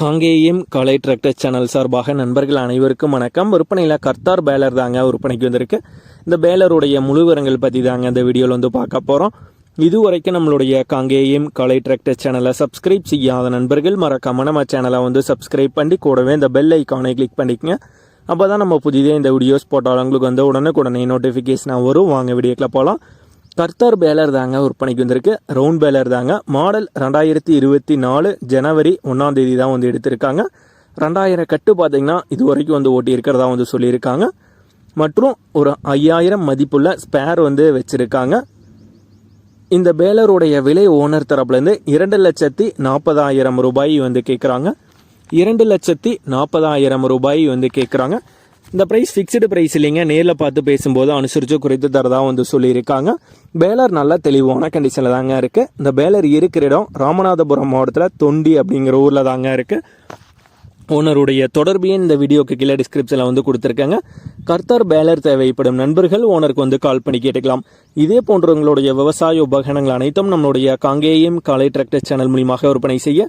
காங்கேயம் காலை tractor channel சார்பாக நண்பர்கள் அனைவருக்கும் வணக்கம். விற்பனையில் கர்த்தார் பேலர் தாங்க விற்பனைக்கு வந்திருக்கு. இந்த பேலருடைய முழுவரங்கள் பற்றி தாங்க இந்த வீடியோவில் வந்து பார்க்க போகிறோம் இதுவரைக்கும் நம்மளுடைய காங்கேயம் காலை டிராக்டர் சேனலை சப்ஸ்கிரைப் செய்யாத நண்பர்கள் மறக்காம நம்ம சேனலை வந்து சப்ஸ்கிரைப் பண்ணி கூடவே இந்த பெல் ஐக்கானை கிளிக் பண்ணிக்கங்க. அப்போ தான் நம்ம புதிதே இந்த வீடியோஸ் போட்டாலும் உங்களுக்கு வந்து உடனே உடனே நோட்டிஃபிகேஷனாக வரும். வாங்க வீடியோக்கில் போகலாம் கர்த்தர் பேலர் தாங்க விற்பனைக்கு வந்திருக்கு. ரவுண்ட் பேலர் தாங்க. மாடல் ரெண்டாயிரத்தி இருபத்தி நாலு ஜனவரி ஒன்றாம் தேதி தான் வந்து எடுத்திருக்காங்க. ரெண்டாயிரம் கட்டு பார்த்தீங்கன்னா இது வரைக்கும் வந்து ஓட்டி இருக்கிறதா வந்து சொல்லியிருக்காங்க. மற்றும் ஒரு ஐயாயிரம் மதிப்புள்ள ஸ்பேர் வந்து வச்சுருக்காங்க. இந்த பேலருடைய விலை ஓனர் தரப்புலேருந்து இரண்டு லட்சத்தி நாற்பதாயிரம் ரூபாய் வந்து கேட்குறாங்க. இரண்டு லட்சத்தி நாற்பதாயிரம் ரூபாய் வந்து கேட்குறாங்க. இந்த ப்ரைஸ் ஃபிக்ஸ்டு ப்ரைஸ் இல்லைங்க. நேரில் பார்த்து பேசும்போது அனுசரித்து குறைத்து தரதாக வந்து சொல்லியிருக்காங்க. பேலர் நல்லா தெளிவான கண்டிஷனில் தாங்க இருக்குது இந்த பேலர் இருக்கிற இடம் ராமநாதபுரம் மாவட்டத்தில் தொண்டி அப்படிங்கிற ஊரில் தாங்க இருக்குது ஓனருடைய தொடர்பையும் இந்த வீடியோக்கு கீழே டிஸ்கிரிப்ஷனில் வந்து கொடுத்துருக்காங்க. கர்த்தார் பேலர் தேவைப்படும் நண்பர்கள் ஓனருக்கு வந்து கால் பண்ணி கேட்டுக்கலாம். இதே போன்றவங்களுடைய விவசாய உபகரணங்கள் அனைத்தும் நம்மளுடைய காங்கேயம் காலை டிராக்டர் சேனல் மூலியமாக விற்பனை செய்ய